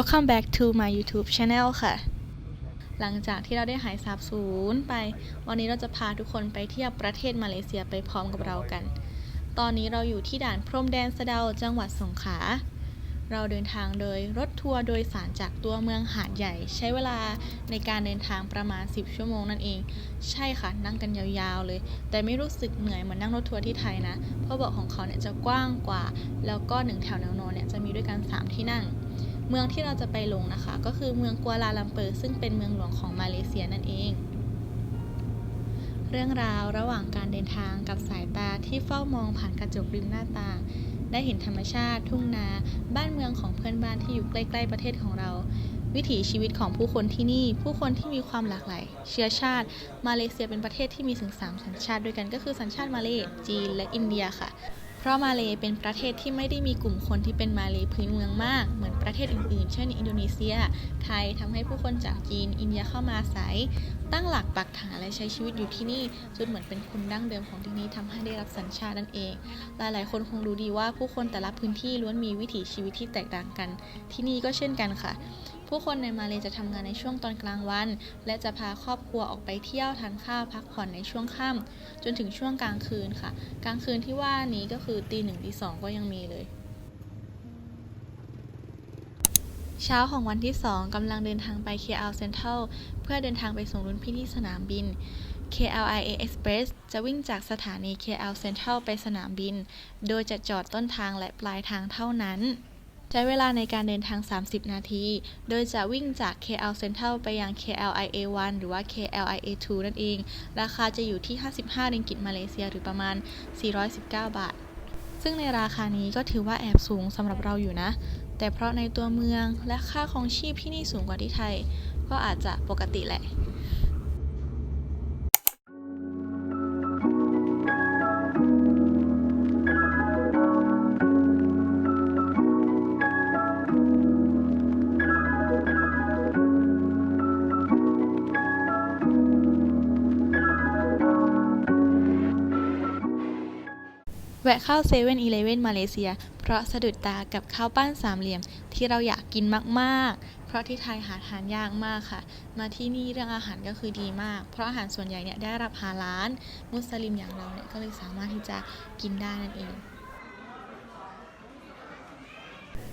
Welcome back to my YouTube channel ค่ะ หลังจากที่เราได้หายสาบสูญไป วันนี้เราจะพาทุกคนไปเที่ยวประเทศมาเลเซียไปพร้อมกับเรากัน ตอนนี้เราอยู่ที่ด่านพรมแดนสะเดาจังหวัดสงขลา เราเดินทางโดยรถทัวร์โดยสารจากตัวเมืองหาดใหญ่ ใช้เวลาในการเดินทางประมาณ 10 ชั่วโมงนั่นเอง ใช่ค่ะนั่งกันยาวๆเลย แต่ไม่รู้สึกเหนื่อยเหมือนนั่งรถทัวร์ที่ไทยนะ เพราะเบาะของเขาเนี่ยจะกว้างกว่า แล้วก็หนึ่งแถวแนวนอนเนี่ยจะมีด้วยกัน 3 ที่นั่ง เมืองที่เราจะไปลงนะคะ ก็คือเมืองกัวลาลัมเปอร์ซึ่งเป็นเมืองหลวงของมาเลเซียนั่นเอง เรื่องราวระหว่างการเดินทางกับสายตาที่เฝ้ามองผ่านกระจกริมหน้าต่าง ได้เห็นธรรมชาติ ทุ่งนา บ้านเมืองของเพื่อนบ้านที่อยู่ใกล้ ๆ ประเทศของเรา วิถีชีวิตของผู้คนที่นี่ ผู้คนที่มีความหลากหลาย เชื้อชาติ มาเลเซียเป็นประเทศที่มีถึงสามสัญชาติด้วยกันก็คือสัญชาติมาเล จีน และอินเดียค่ะ เพราะมาเลเป็นประเทศที่ไม่ได้มีกลุ่มคนที่เป็นมาเลพื้นเมืองมาก เหมือนประเทศอื่นๆ เช่น อินโดนีเซีย ไทยทำให้ผู้คนจากจีน อินเดียเข้ามาอาศัย ตั้งหลักปักฐานและใช้ชีวิตอยู่ที่นี่จนเหมือนเป็นคนดั้งเดิมของที่นี่ทำให้ได้รับสัญชาตินั่นเอง หลายๆ คนคงรู้ดีว่าผู้คนแต่ละพื้นที่ล้วนมีวิถีชีวิตที่แตกต่างกัน ที่นี่ก็เช่นกันค่ะ ผู้คนในมาเลจะทำงานในช่วงตอนกลางวัน และจะพาครอบครัวออกไปเที่ยวทานข้าวพักผ่อนในช่วงค่ำจนถึงช่วงกลางคืนค่ะ กลางคืนที่ว่านี้ก็คือตีหนึ่งตีสองก็ยังมีเลยเช้าของวันที่ 2 กำลังเดินทางไป KL Central เพื่อเดินทางไปส่งรุ่นพี่ที่สนามบิน KLIA Express จะวิ่งจากสถานี KL Central ไปสนามบิน โดยจะจอดต้นทางและปลายทางเท่านั้น ใช้เวลาในการเดินทาง 30 นาที โดยจะวิ่งจาก KL Central ไปยัง KLIA 1 หรือว่า KLIA 2 นั่นเอง ราคาจะอยู่ที่ 55ริงกิตมาเลเซียหรือประมาณ 419 บาท ซึ่งในราคานี้ก็ถือว่าแอบสูงสำหรับเราอยู่นะ แต่เพราะในตัวเมืองและค่าครองชีพที่นี่สูงกว่าที่ไทย ก็อาจจะปกติแหละ แวะเข้าเซเว่นอีเลเว่นมาเลเซีย เพราะสะดุดตากับข้าวปั้นสามเหลี่ยมที่เราอยากกินมากๆ เพราะที่ไทยหาทานยากมากค่ะ มาที่นี่เรื่องอาหารก็คือดีมาก เพราะอาหารส่วนใหญ่เนี่ยได้รับฮาลาลมุสลิมอย่างเราเนี่ยก็เลยสามารถที่จะกินได้นั่นเอง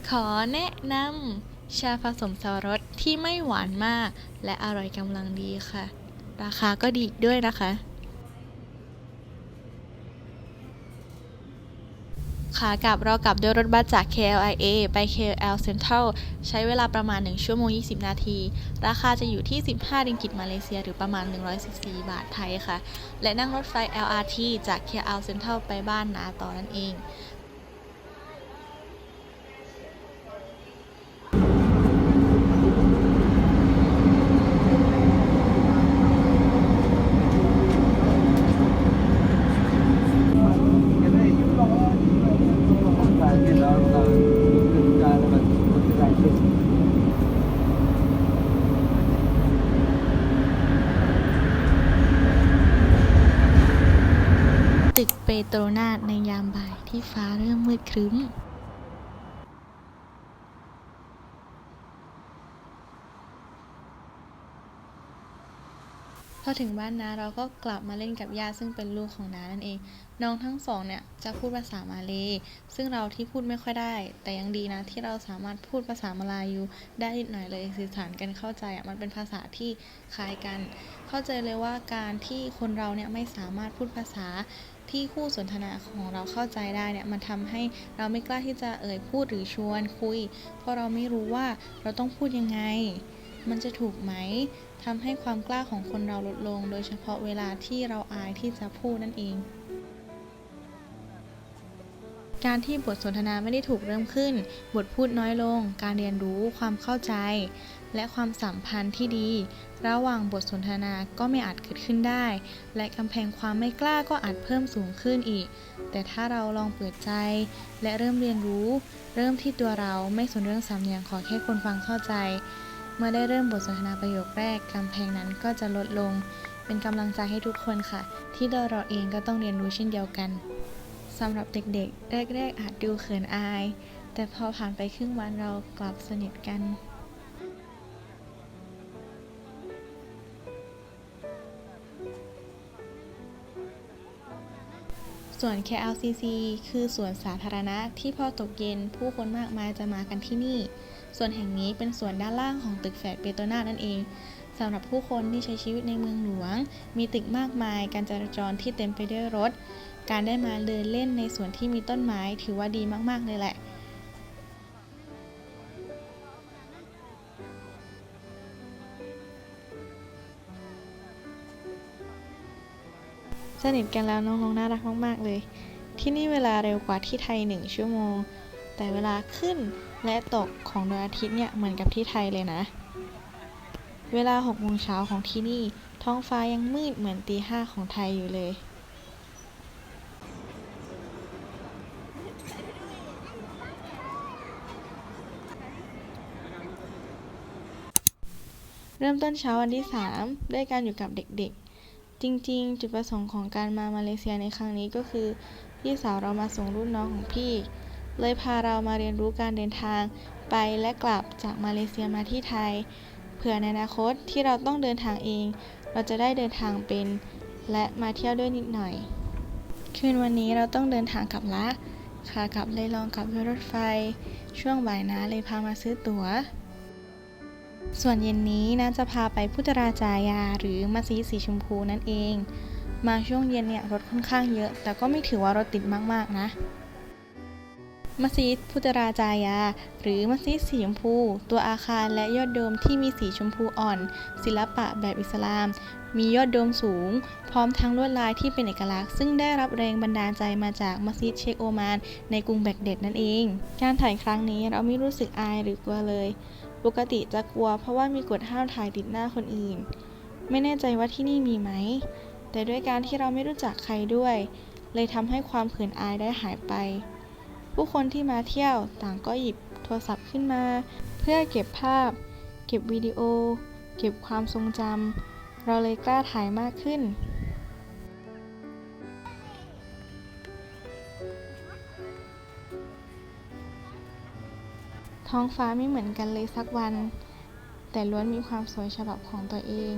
ขอแนะนำชาผสมสรดที่ไม่หวานมาก และอร่อยกำลังดีค่ะ ราคาก็ดีด้วยนะคะ ขากับเรากลับด้วยรถบัสจาก KLIA ไป KL Central ใช้เวลาประมาณ 1 ชั่วโมง 20 นาที ราคาจะอยู่ที่ 15 ริงกิตมาเลเซียหรือประมาณ 114 บาทไทยค่ะ และนั่งรถไฟ LRT จาก KL Central ไปบ้านนาต่อนั่นเอง ตึกเปโตรนาสในยามบ่ายที่ฟ้าเริ่มมืดครึ้มพอถึงบ้านนาเราก็กลับมาเล่นกับย่าซึ่งเป็นลูกของน้านั่นเอง น้องทั้งสองเนี่ยจะพูดภาษามาเลยซึ่งเราที่พูดไม่ค่อยได้ แต่ยังดีนะที่เราสามารถพูดภาษามาลายูได้นิดหน่อยเลยสื่อสารกันเข้าใจอะมันเป็นภาษาที่คล้ายกัน เข้าใจเลยว่าการที่คนเราเนี่ยไม่สามารถพูดภาษา ที่คู่สนทนาของเราเข้าใจได้เนี่ยมันทำให้เราไม่กล้าที่จะเอ่ยพูดหรือชวนคุย เพราะเราไม่รู้ว่าเราต้องพูดยังไง มันจะถูกไหมทำให้ความกล้าของคนเราลดลง โดยเฉพาะเวลาที่เราอายที่จะพูดนั่นเองการที่บทสนทนาไม่ได้ถูกเริ่มขึ้น บทพูดน้อยลง การเรียนรู้ ความเข้าใจ และความสัมพันธ์ที่ดี ระหว่างบทสนทนาก็ไม่อาจเกิดขึ้นได้ และกำแพงความไม่กล้าก็อาจเพิ่มสูงขึ้นอีก แต่ถ้าเราลองเปิดใจ และเริ่มเรียนรู้ เริ่มที่ตัวเราไม่สนเรื่องสำเนียงขอแค่คนฟังเข้าใจ เมื่อได้เริ่มบทสนทนาประโยคแรกกำแพงนั้นก็จะลดลง เป็นกำลังใจให้ทุกคนค่ะ ที่ตัวเราเองก็ต้องเรียนรู้เช่นเดียวกันสำหรับเด็กๆ แรก ๆ อาจดูเขินอาย แต่พอผ่านไปครึ่งวันเรากลับสนิทกัน ส่วน KLCC คือสวนสาธารณะที่พอตกเย็นผู้คนมากมายจะมากันที่นี่ ส่วนแห่งนี้เป็นส่วนด้านล่างของตึกแฝดเปโตนานั่นเองสำหรับผู้คนที่ใช้ชีวิตในเมืองหลวง มีตึกมากมาย การจราจรที่เต็มไปด้วยรถ การได้มาเดินเล่นในสวนที่มีต้นไม้ถือว่าดีมากๆเลยแหละ สนิทกันแล้วน้องๆน่ารักมากๆเลย ที่นี่เวลาเร็วกว่าที่ไทย 1 ชั่วโมง แต่เวลาขึ้นและตกของดวงอาทิตย์เนี่ยเหมือนกับที่ไทยเลยนะ เวลา6โมงเช้าของที่นี่ ท้องฟ้ายังมืดเหมือนตีห้าของไทยอยู่เลยเริ่มต้นเช้าวันที่ 3 ด้วยการอยู่กับเด็กๆ จริงๆ จุดประสงค์ของการมามาเลเซียในครั้งนี้ก็คือ พี่สาวเรามาส่งรุ่นน้องของพี่ เลยพาเรามาเรียนรู้การเดินทางไปและกลับจากมาเลเซียมาที่ไทย เผื่อในอนาคตที่เราต้องเดินทางเอง เราจะได้เดินทางเป็น และมาเที่ยวด้วยนิดหน่อย คืนวันนี้เราต้องเดินทางกลับละขากลับเลยลองกลับด้วยรถไฟ ช่วงบ่ายนะเลยพามาซื้อตั๋ว ส่วนเย็นนี้นะจะพาไปพุทธราจายาหรือมัสยิดสีชมพูนั่นเอง มาช่วงเย็นเนี่ยรถค่อนข้างเยอะ แต่ก็ไม่ถือว่ารถติดมากๆนะ มัสยิดพุทธราจายา หรือมัสยิดสีชมพู ตัวอาคารและยอดโดมที่มีสีชมพูอ่อน ศิลปะแบบอิสลาม มียอดโดมสูง พร้อมทั้งลวดลายที่เป็นเอกลักษณ์ ซึ่งได้รับแรงบันดาลใจมาจากมัสยิดเชคโอมานในกรุงแบกเดดนั่นเอง การถ่ายครั้งนี้เราไม่รู้สึกอายหรือกลัวเลย ปกติจะกลัวเพราะว่ามีกฎห้ามถ่ายติดหน้าคนอื่น ไม่แน่ใจว่าที่นี่มีไหม แต่ด้วยการที่เราไม่รู้จักใครด้วย เลยทำให้ความเขินอายได้หายไป ผู้คนที่มาเที่ยวต่างก็หยิบโทรศัพท์ขึ้นมา เพื่อเก็บภาพ เก็บวิดีโอ เก็บความทรงจำเราเลยกล้าถ่ายมากขึ้น ท้องฟ้าไม่เหมือนกันเลยสักวัน แต่ล้วนมีความสวยฉบับของตัวเอง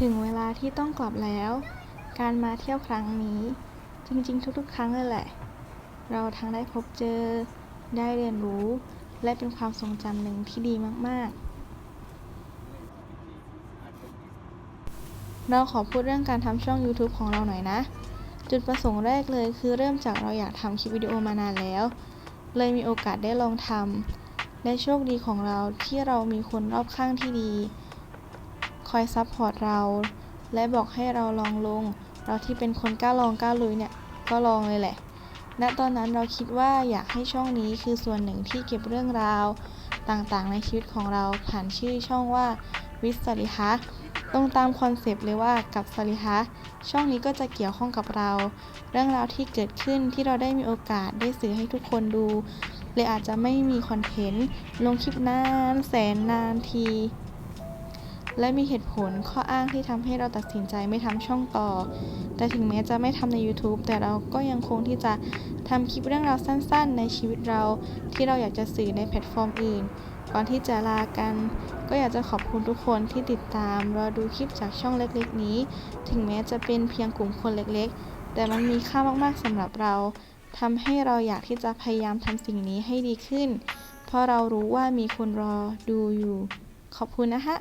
ถึงเวลาที่ต้องกลับแล้ว การมาเที่ยวครั้งนี้ จริงๆ ทุกๆ ครั้งเลยแหละ เราทั้งได้พบเจอ ได้เรียนรู้ และเป็นความทรงจำหนึ่งที่ดีมาก ๆ เราขอพูดเรื่องการทำช่อง YouTube ของเราหน่อยนะ จุดประสงค์แรกเลยคือเริ่มจากเราอยากทำคลิปวิดีโอมานานแล้ว เลยมีโอกาสได้ลองทำและโชคดีของเราที่เรามีคนรอบข้างที่ดี คอยซัพพอร์ตเรา และบอกให้เราลองลง เราที่เป็นคนกล้าลองกล้าลุยเนี่ย ก็ลองเลยแหละ ณ ตอนนั้นเราคิดว่าอยากให้ช่องนี้คือส่วนหนึ่งที่เก็บเรื่องราว ต่างๆ ในชีวิตของเราผ่านชื่อช่องว่าวิสสลิฮะตรงตามคอนเซปต์เลยว่ากับสลิฮะช่องนี้ก็จะเกี่ยวข้องกับเรา เรื่องราวที่เกิดขึ้นที่เราได้มีโอกาสได้สื่อให้ทุกคนดูเลยอาจจะไม่มีคอนเทนต์ลงคลิปนานแสนนานที และมีเหตุผลข้ออ้างที่ทำให้เราตัดสินใจไม่ทำช่องต่อ แต่ถึงแม้จะไม่ทำใน YouTube แต่เราก็ยังคงที่จะทำคลิปเรื่องราวสั้นๆ ในชีวิตเราที่เราอยากจะสื่อในแพลตฟอร์มอื่น ก่อนที่จะลากัน ก็อยากจะขอบคุณทุกคนที่ติดตามรอดูคลิปจากช่องเล็กๆ นี้ ถึงแม้จะเป็นเพียงกลุ่มคนเล็กๆ แต่มันมีค่ามากๆสำหรับเราทำให้เราอยากที่จะพยายามทำสิ่งนี้ให้ดีขึ้น เพราะเรารู้ว่ามีคนรอดูอยู่ ขอบคุณนะคะ